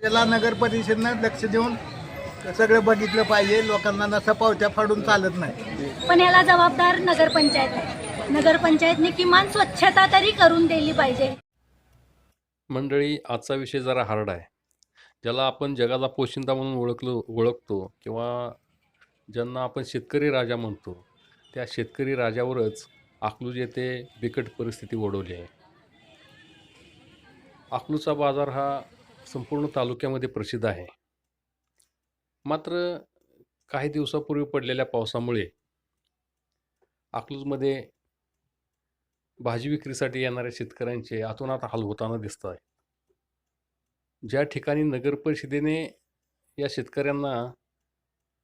त्याला नगर परिषदनं लक्ष देऊन सगळं बघितलं पाहिजे. लोकांना नसं पावत्या फाडून चालत नाही. पण याला जबाबदार नगरपंचायत आहे. नगरपंचायतने किमान स्वच्छता तरी करून दिली पाहिजे. मंडळी आजचा विषय जरा हार्ड आहे. ज्याला आपण जगाचा पोशिंदा म्हणून ओळखलो ओळखतो किंवा ज्यांना आपण शेतकरी राजा म्हणतो त्या शेतकरी राजावरच अकलूज येथे बिकट परिस्थिती ओढवली आहे. अकलूजचा बाजार हा संपूर्ण तालुक्यामध्ये प्रसिद्ध आहे. मात्र काही दिवसापूर्वी पडलेल्या पावसामुळे अकलूजमध्ये भाजी विक्रीसाठी येणाऱ्या शेतकऱ्यांचे अतोनात हाल होताना दिसत आहे. ज्या ठिकाणी नगर परिषदेने या शेतकऱ्यांना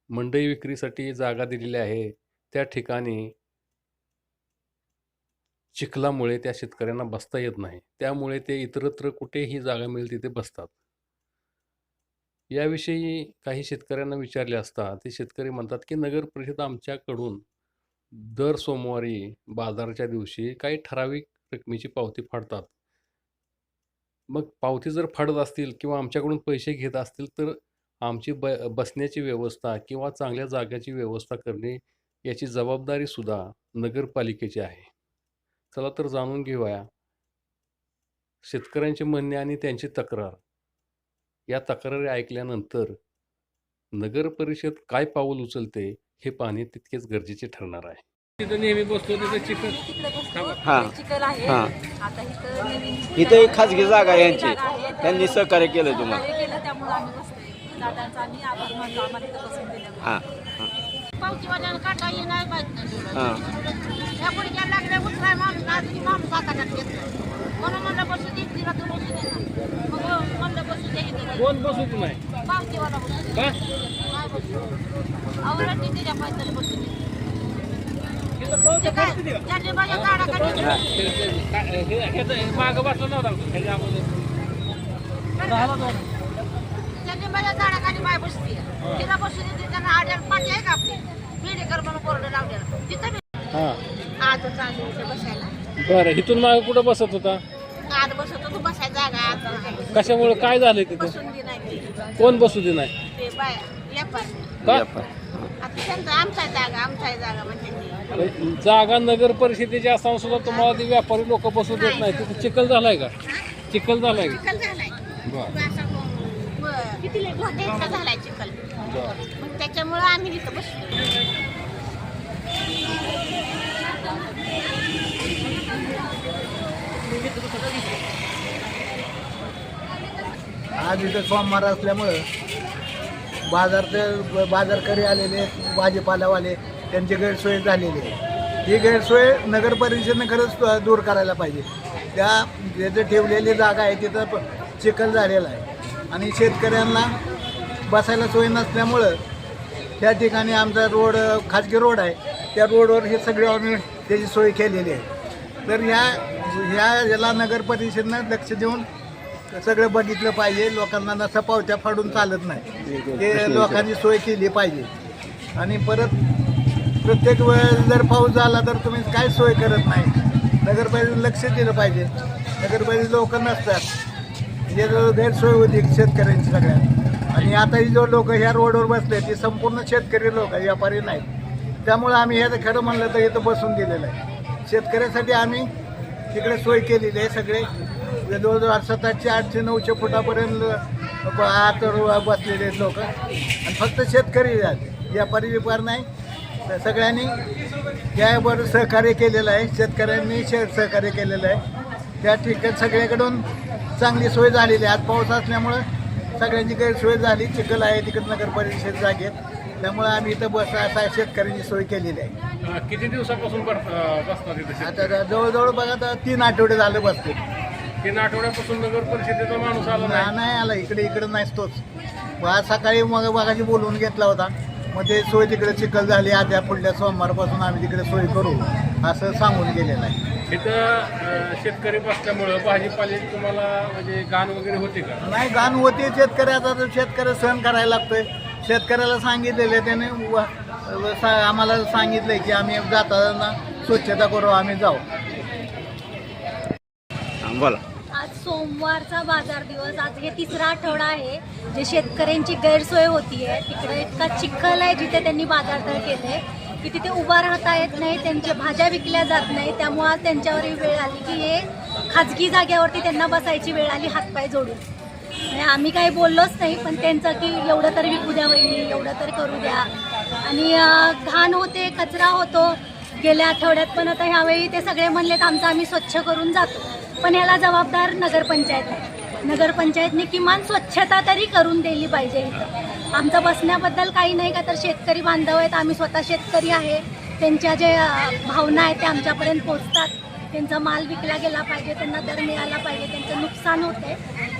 मंडई विक्रीसाठी जागा दिलेली आहे त्या ठिकाणी चिखलामुळे त्या शेतकऱ्यांना बसता येत नाही. त्यामुळे ते इतरत्र कुठेही जागा मिळेल तिथे बसतात. याविषयी काही शेतकऱ्यांना विचारले असता ते शेतकरी म्हणतात की नगर परिषद आमच्याकडून दर सोमवारी बाजाराच्या दिवशी काही ठराविक रकमेची पावती फाडतात. मग पावती जर फाडत असतील किंवा आमच्याकडून पैसे घेत असतील तर आमची ब बसण्याची व्यवस्था किंवा चांगल्या जाग्याची व्यवस्था करणे याची जबाबदारीसुद्धा नगरपालिकेची आहे. चला तर जाणून घेऊया. शेतकऱ्यांचे म्हणणे आणि त्यांची तक्रार. या तक्रारी ऐकल्यानंतर नगर परिषद काय पाऊल उचलते हे पाहणे तितकेच गरजेचे ठरणार आहे. तिथं नेहमी बसतो तिथं चिकन हा. आहे. हा. आता इथं नवीन इथं एक खाजगी जागा आहे यांची. त्यांनी सहकार्य केलं तुम्हाला. सहकार्य केलं त्यामुळे आम्ही बसतोय. दादांचा आम्ही आभार मानतो आम्हाला इथं बसून दिल्यामुळे. हा. पावतीवाल्यानं येणार हा. माणूस म्हणून म्हणलं बसू दे तिला तू बसू दे ना. मग म्हणलं बसू दे कोण बसत नाही पावतीवाला बसू दे का नाही बसू आवडत नाही तिच्या पाहिजे बसू दे ते काय त्यांनी माझ्या झाडाखाली मागं बसला नव्हता ह्याच्या अगोदर त्यांनी माझ्या झाडाखाली माय बसते तिला बसू दे त्यांना आड्याला पाठी आहे का? आपली मेडिकल म्हणून बोर्ड लावलेला तिथं हां आज चालू इथे बसायला. बरं इथून मागे कुठं बसत होता? आत बसतो तू बसाय जागा आत. नाही. कशामुळे? काय झालंय तिथं? बसून दे नाही कोण बसू दे नाही? ते बाय व्यापार. का? आता त्यांचा आमचा जागा आमचा जागा म्हणजे ते. जागा नगर परिषदेची असताना सुद्धा तुम्हाला ते व्यापारी लोक बसू देत नाही. तिथं चिखल झालाय का? चिखल झालाय का? चिखल झालाय. बरं. असा ब- किती लेट इतका झालाय चिखल. मग त्याच्यामुळं आम्ही इथं बसलो. आज इथं सोमवार असल्यामुळं बाजारचे बाजारकरी आलेले भाजीपालावाले त्यांची गैरसोय झालेली आहे. ही गैरसोय नगर परिषदेनं खरंच दूर करायला पाहिजे. त्या जिथे ठेवलेली जागा आहे तिथं प- चिखल झालेला आहे. आणि शेतकऱ्यांना बसायला सोय नसल्यामुळं त्या ठिकाणी आमचा रोड खाजगी रोड आहे. त्या रोडवर हे सगळे आम्ही त्याची सोय केलेली आहे. तर ह्या ह्या याला नगर परिषदेनं लक्ष देऊन सगळं बघितलं पाहिजे. लोकांना नसं पावत्या फाडून चालत नाही. ते लोकांची सोय केली पाहिजे. आणि परत प्रत्येक वेळेस जर पाऊस झाला तर तुम्ही काय सोय करत नाही. नगरपालिकेने लक्ष दिलं पाहिजे. नगरपालिकेचे लोक नसतात. जे गैरसोय होती शेतकऱ्यांची सगळ्या आणि आता ही जो लोक ह्या रोडवर बसले ते संपूर्ण शेतकरी लोक व्यापारी नाहीत. त्यामुळे आम्ही हे खरं म्हणलं तर इथं बसून दिलेलं आहे. शेतकऱ्यासाठी आम्ही तिकडे सोय केलेली आहे सगळे. जवळजवळ सातशे आठशे नऊशे फुटापर्यंत आत बसलेले आहेत लोक. आणि फक्त शेतकरी व्यापारी व्यापार नाही. तर सगळ्यांनी यावर सहकार्य केलेलं आहे. शेतकऱ्यांनी शे सहकार्य केलेलं आहे. त्या ठिकाणी सगळ्याकडून चांगली सोय झालेली आहे. आज पाऊस असल्यामुळं सगळ्यांची गैरसोय झाली. चिखल आहे तिकडं नगर परिषद जागेत. त्यामुळं आम्ही इथं बस असा शेतकऱ्यांची सोय केलेली आहे. किती दिवसापासून बसतात तिथे आता जवळजवळ बघा आता तीन आठवडे झाले बसते तीन आठवड्यापासून नगर परिषदेचा माणूस आला नाही? आला. इकडे इकडे नाहीच तोच. मग आज सकाळी मग मागाशी बोलवून घेतला होता. मग ते सोय तिकडे चिखल झाली. आता पुढल्या सोमवारपासून आम्ही तिकडे सोय करू असं सांगून गेलेलं आहे. इथं शेतकरी बसल्यामुळं भाजीपाले तुम्हाला म्हणजे गाण वगैरे होते का? नाही गाण होते. शेतकऱ्याचा तर शेतकरी सहन करायला लागतोय. शेतकऱ्याला सांगितलेलं त्याने व- सा- आम्हाला सांगितलंय की आम्ही जाताना स्वच्छता करू आम्ही जाऊ. हा, बोला. आज सोमवारचा बाजार दिवस आज हे तिसरा आठवडा आहे. जे शेतकऱ्यांची गैरसोय होतीये तिकडे इतका चिखल आहे जिथे त्यांनी बाजारतळ केले की तिथे उभा राहता येत नाही त्यांच्या भाज्या विकल्या जात नाही. त्यामुळं आज त्यांच्यावर ही वेळ आली की हे खाजगी जाग्यावरती त्यांना बसायची वेळ आली हातपाय जोडून. आम्ही काही बोललोच नाही पण त्यांचं की एवढं तरी विकू द्या वहिनी एवढं तरी करू द्या. आणि घाण होते कचरा होतो. गेल्या आठवड्यात पण आता ह्यावेळी ते सगळे म्हणलेत आमचं आम्ही स्वच्छ करून जातो. पण याला जबाबदार नगरपंचायत आहे. नगरपंचायतने किमान स्वच्छता तरी करून दिली पाहिजे इथं. आमचं बसण्याबद्दल काही नाही का तर शेतकरी बांधव आहेत आम्ही स्वतः शेतकरी आहे. त्यांच्या जे भावना आहेत त्या आमच्यापर्यंत पोचतात त्यांचा माल विकला गेला पाहिजे त्यांना दर मिळाला पाहिजे त्यांचं नुकसान होते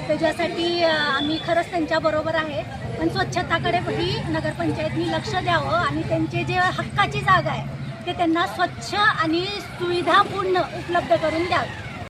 त्याच्यासाठी आम्ही खरंच त्यांच्याबरोबर आहे. पण स्वच्छताकडे ही नगरपंचायतनी लक्ष द्यावं आणि त्यांचे जे हक्काची जागा आहे ते त्यांना स्वच्छ आणि सुविधापूर्ण उपलब्ध करून द्यावी.